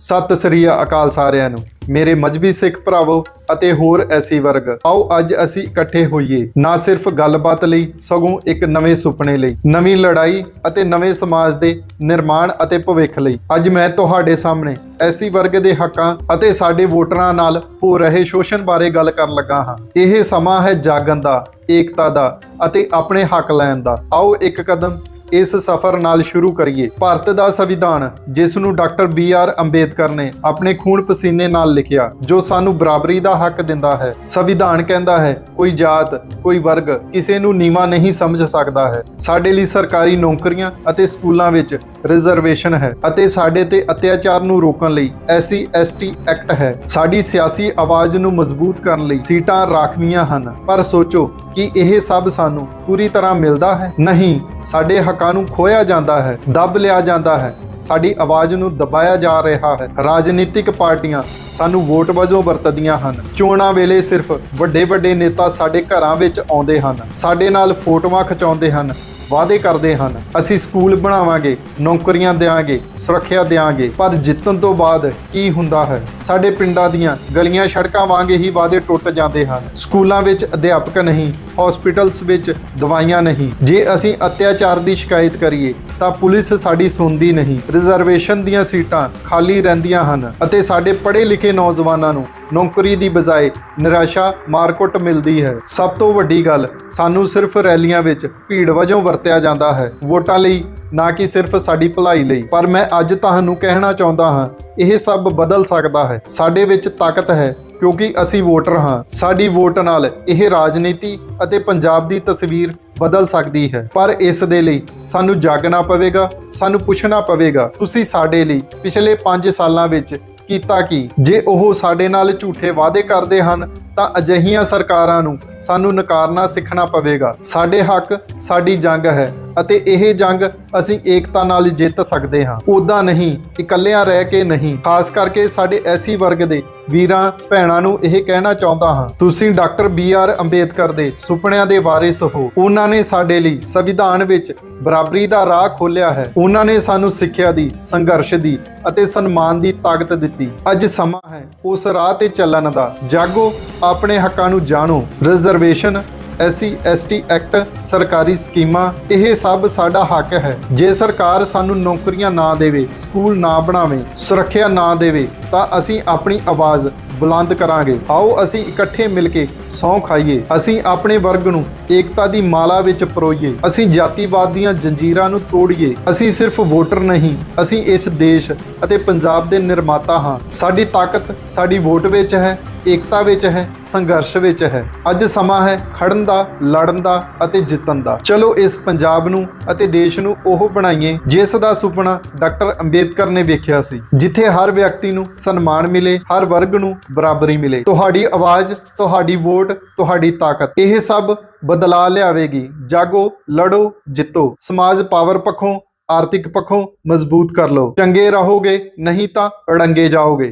ਸਤਿ ਸ੍ਰੀ ਅਕਾਲ ਸਾਰਿਆਂ ਨੂੰ। ਮੇਰੇ ਮਜਬੀ ਸਿੱਖ ਭਰਾਵੋ ਅਤੇ ਹੋਰ ਐਸੀ ਵਰਗ, ਆਓ ਅੱਜ ਅਸੀਂ ਇਕੱਠੇ ਹੋਈਏ। ਨਾ ਸਿਰਫ ਗੱਲਬਾਤ ਲਈ, ਸਗੋਂ ਇੱਕ ਨਵੇਂ ਸੁਪਨੇ ਲਈ। ਨਵੀਂ ਲੜਾਈ ਅਤੇ ਨਵੇਂ ਸਮਾਜ ਦੇ ਨਿਰਮਾਣ ਅਤੇ ਭਵਿੱਖ ਲਈ। ਅੱਜ ਮੈਂ ਤੁਹਾਡੇ ਸਾਹਮਣੇ ਐਸੀ ਵਰਗ ਦੇ ਹੱਕਾਂ ਅਤੇ ਸਾਡੇ ਵੋਟਰਾਂ ਨਾਲ ਹੋ ਰਹੇ ਸ਼ੋਸ਼ਣ ਬਾਰੇ ਗੱਲ ਕਰਨ ਲੱਗਾ ਹਾਂ। ਇਹ ਸਮਾਂ ਹੈ ਜਾਗਣ ਦਾ, ਏਕਤਾ ਦਾ ਅਤੇ ਆਪਣੇ ਹੱਕ ਲੈਣ ਦਾ। ਆਓ ਇੱਕ ਕਦਮ ਇਸ ਸਫ਼ਰ ਨਾਲ ਸ਼ੁਰੂ ਕਰੀਏ। ਭਾਰਤ ਦਾ ਸੰਵਿਧਾਨ, ਜਿਸ ਨੂੰ ਡਾਕਟਰ ਬੀ ਆਰ ਅੰਬੇਦਕਰ ਨੇ ਆਪਣੇ ਖੂਨ ਪਸੀਨੇ ਨਾਲ ਲਿਖਿਆ, ਜੋ ਸਾਨੂੰ ਬਰਾਬਰੀ ਦਾ ਹੱਕ ਦਿੰਦਾ ਹੈ। ਸੰਵਿਧਾਨ ਕਹਿੰਦਾ ਹੈ, ਕੋਈ ਜਾਤ, ਕੋਈ ਵਰਗ ਕਿਸੇ ਨੂੰ ਨੀਵਾ ਨਹੀਂ ਸਮਝ ਸਕਦਾ ਹੈ। ਸਾਡੇ ਲਈ ਸਰਕਾਰੀ ਨੌਕਰੀਆਂ ਅਤੇ ਸਕੂਲਾਂ ਵਿੱਚ ਰਿਜ਼ਰਵੇਸ਼ਨ ਹੈ ਅਤੇ ਸਾਡੇ ਤੇ ਅਤਿਆਚਾਰ ਨੂੰ ਰੋਕਣ ਲਈ ਐਸਸੀ, ਐਸਟੀ ਐਕਟ ਹੈ। ਸਾਡੀ ਸਿਆਸੀ ਆਵਾਜ਼ ਨੂੰ ਮਜ਼ਬੂਤ ਕਰਨ ਲਈ ਸੀਟਾਂ ਰਾਖਵੀਆਂ ਹਨ। ਪਰ ਸੋਚੋ ਕਿ ਇਹ ਸਭ ਸਾਨੂੰ ਪੂਰੀ ਤਰ੍ਹਾਂ ਮਿਲਦਾ ਹੈ? ਨਹੀਂ, ਸਾਡੇ ਹੱਕਾਂ ਨੂੰ ਖੋਇਆ ਜਾਂਦਾ ਹੈ, ਦੱਬ ਲਿਆ ਜਾਂਦਾ ਹੈ। ਸਾਡੀ ਆਵਾਜ਼ ਨੂੰ ਦਬਾਇਆ ਜਾ ਰਿਹਾ ਹੈ। ਰਾਜਨੀਤਿਕ ਪਾਰਟੀਆਂ ਸਾਨੂੰ ਵੋਟ ਵਜੋਂ ਵਰਤਦੀਆਂ ਹਨ। ਚੋਣਾਂ ਵੇਲੇ ਸਿਰਫ ਵੱਡੇ ਵੱਡੇ ਨੇਤਾ ਸਾਡੇ ਘਰਾਂ ਵਿੱਚ ਆਉਂਦੇ ਹਨ। ਸਾਡੇ ਨਾਲ ਫੋਟੋਆਂ ਖਿਚਾਉਂਦੇ ਹਨ। ਵਾਅਦੇ ਕਰਦੇ ਹਨ। ਅਸੀਂ ਸਕੂਲ ਬਣਾਵਾਂਗੇ, ਨੌਕਰੀਆਂ ਦੇਵਾਂਗੇ ਸੁਰੱਖਿਆ ਦੇਵਾਂਗੇ ਪਰ ਜਿੱਤਣ ਤੋਂ ਬਾਅਦ ਕੀ ਹੁੰਦਾ ਹੈ? ਸਾਡੇ ਪਿੰਡਾਂ ਦੀਆਂ ਗਲੀਆਂ ਸੜਕਾਂ ਵਾਂਗ ਹੀ ਵਾਅਦੇ ਟੁੱਟ ਜਾਂਦੇ ਹਨ। ਸਕੂਲਾਂ ਵਿੱਚ ਅਧਿਆਪਕ ਨਹੀਂ ਹਸਪੀਟਲਸ ਵਿੱਚ ਦਵਾਈਆਂ ਨਹੀਂ। ਜੇ ਅਸੀਂ ਅਤਿਆਚਾਰ ਦੀ ਸ਼ਿਕਾਇਤ ਕਰੀਏ, ਤਾਂ ਪੁਲਿਸ ਸਾਡੀ ਸੁਣਦੀ ਨਹੀਂ। ਰਿਜ਼ਰਵੇਸ਼ਨ ਦੀਆਂ ਸੀਟਾਂ ਖਾਲੀ ਰਹਿੰਦੀਆਂ ਹਨ ਅਤੇ ਸਾਡੇ ਪੜ੍ਹੇ ਲਿਖੇ ਨੌਜਵਾਨਾਂ ਨੂੰ ਨੌਕਰੀ ਦੀ ਬਜਾਏ ਨਿਰਾਸ਼ਾ ਮਾਰਕੁੱਟ ਮਿਲਦੀ ਹੈ। ਸਭ ਤੋਂ ਵੱਡੀ ਗੱਲ, ਸਾਨੂੰ ਸਿਰਫ ਰੈਲੀਆਂ ਵਿੱਚ ਭੀੜ ਵਜੋਂ ਵਰਤਿਆ ਜਾਂਦਾ ਹੈ। ਵੋਟਾਂ ਲਈ, ਨਾ ਕਿ ਸਿਰਫ ਸਾਡੀ ਭਲਾਈ ਲਈ। ਪਰ ਮੈਂ ਅੱਜ ਤੁਹਾਨੂੰ ਕਹਿਣਾ ਚਾਹੁੰਦਾ ਹਾਂ, ਇਹ ਸਭ ਬਦਲ ਸਕਦਾ ਹੈ। ਸਾਡੇ ਵਿੱਚ ਤਾਕਤ ਹੈ, ਕਿਉਂਕਿ ਅਸੀਂ ਵੋਟਰ ਹਾਂ। ਸਾਡੀ ਵੋਟ ਨਾਲ ਇਹ ਰਾਜਨੀਤੀ ਅਤੇ ਪੰਜਾਬ ਦੀ ਤਸਵੀਰ ਬਦਲ ਸਕਦੀ ਹੈ। ਪਰ ਇਸ ਦੇ ਲਈ ਸਾਨੂੰ ਜਾਗਣਾ ਪਵੇਗਾ, ਸਾਨੂੰ ਪੁੱਛਣਾ ਪਵੇਗਾ। ਤੁਸੀਂ ਸਾਡੇ ਲਈ ਪਿਛਲੇ 5 ਸਾਲਾਂ ਵਿੱਚ ਕੀਤਾ ਕਿ? ਜੇ ਉਹ ਸਾਡੇ ਨਾਲ ਝੂਠੇ ਵਾਅਦੇ ਕਰਦੇ ਹਨ ਤਾਂ ਅਜਿਹੀਆਂ ਸਰਕਾਰਾਂ ਨੂੰ ਸਾਨੂੰ ਨਕਾਰਨਾ ਸਿੱਖਣਾ ਪਵੇਗਾ। ਸਾਡੇ ਹੱਕ, ਸਾਡੀ ਜੰਗ ਹੈ ਅਤੇ ਇਹ ਜੰਗ ਅਸੀਂ ਏਕਤਾ ਨਾਲ ਜਿੱਤ ਸਕਦੇ ਹਾਂ। ਉਦਾਂ ਨਹੀਂ, ਇਕੱਲਿਆਂ ਰਹਿ ਕੇ ਨਹੀਂ। ਖਾਸ ਕਰਕੇ ਸਾਡੇ ਐਸੀ ਵਰਗ ਦੇ ਵੀਰਾਂ, ਭੈਣਾਂ ਨੂੰ ਇਹ ਕਹਿਣਾ ਚਾਹੁੰਦਾ ਹਾਂ। ਤੁਸੀਂ ਡਾਕਟਰ ਬੀ ਆਰ ਅੰਬੇਦਕਰ ਦੇ ਸੁਪਨਿਆਂ ਦੇ ਵਾਰਿਸ ਹੋ। ਉਹਨਾਂ ਨੇ ਸਾਡੇ ਲਈ ਸੰਵਿਧਾਨ ਵਿੱਚ ਬਰਾਬਰੀ ਦਾ ਰਾਹ ਖੋਲ੍ਹਿਆ ਹੈ। ਉਹਨਾਂ ਨੇ ਸਾਨੂੰ ਸਿੱਖਿਆ ਦੀ, ਸੰਘਰਸ਼ ਦੀ ਅਤੇ ਸਨਮਾਨ ਦੀ ਤਾਕਤ ਦਿੱਤੀ। ਅੱਜ ਸਮਾਂ ਹੈ ਉਸ ਰਾਹ ਤੇ ਚੱਲਣ ਦਾ। ਜਾਗੋ, ਆਪਣੇ ਹੱਕਾਂ ਨੂੰ ਜਾਣੋ। ਰਿਜ਼ਰਵੇਸ਼ਨ ਐਸਸੀ ਐਸਟੀ ਐਕਟ ਸਰਕਾਰੀ ਸਕੀਮਾਂ, ਇਹ ਸਭ ਸਾਡਾ ਹੱਕ ਹੈ। ਜੇ ਸਰਕਾਰ ਸਾਨੂੰ ਨੌਕਰੀਆਂ ਨਾ ਦੇਵੇ, ਸਕੂਲ ਨਾ ਬਣਾਵੇ, ਸੁਰੱਖਿਆ ਨਾ ਦੇਵੇ, ਤਾਂ ਅਸੀਂ ਆਪਣੀ ਆਵਾਜ਼ ਬੁਲੰਦ ਕਰਾਂਗੇ। ਆਓ ਅਸੀਂ ਇਕੱਠੇ ਮਿਲ ਕੇ ਸਹੁੰ ਖਾਈਏ। ਅਸੀਂ ਆਪਣੇ ਵਰਗ ਨੂੰ ਏਕਤਾ ਦੀ ਮਾਲਾ ਵਿੱਚ ਪਰੋਈਏ। ਅਸੀਂ ਜਾਤੀਵਾਦ ਦੀਆਂ ਜੰਜੀਰਾਂ ਨੂੰ ਤੋੜੀਏ। ਅਸੀਂ ਸਿਰਫ ਵੋਟਰ ਨਹੀਂ, ਅਸੀਂ ਇਸ ਦੇਸ਼ ਅਤੇ ਪੰਜਾਬ ਦੇ ਨਿਰਮਾਤਾ ਹਾਂ। ਸਾਡੀ ਤਾਕਤ ਸਾਡੀ ਵੋਟ ਵਿੱਚ ਹੈ, ਏਕਤਾ ਵਿੱਚ ਹੈ, ਸੰਘਰਸ਼ ਵਿੱਚ ਹੈ। ਅੱਜ ਸਮਾਂ ਹੈ ਖੜਨ ਦਾ, ਲੜਨ ਦਾ ਅਤੇ ਜਿੱਤਣ ਦਾ। ਚਲੋ ਇਸ ਪੰਜਾਬ ਨੂੰ ਅਤੇ ਦੇਸ਼ ਨੂੰ ਉਹ ਬਣਾਈਏ ਜਿਸ ਦਾ ਸੁਪਨਾ ਡਾਕਟਰ ਅੰਬੇਦਕਰ ਨੇ ਵੇਖਿਆ ਸੀ, ਜਿੱਥੇ ਹਰ ਵਿਅਕਤੀ ਨੂੰ ਸਨਮਾਨ ਮਿਲੇ, ਹਰ ਵਰਗ ਨੂੰ ਬਰਾਬਰੀ ਮਿਲੇ। ਤੁਹਾਡੀ ਆਵਾਜ਼, ਤੁਹਾਡੀ ਵੋਟ, ਤੁਹਾਡੀ ਤਾਕਤ, ਇਹ ਸਭ ਬਦਲਾ ਲਿਆਵੇਗੀ। ਜਾਗੋ, ਲੜੋ, ਜਿੱਤੋ। ਸਮਾਜ ਪਾਵਰ ਪੱਖੋਂ, ਆਰਥਿਕ ਪੱਖੋਂ ਮਜ਼ਬੂਤ ਕਰ ਲਓ। ਚੰਗੇ ਰਹੋਗੇ, ਨਹੀਂ ਤਾਂ ਅੜੰਗੇ ਜਾਓਗੇ।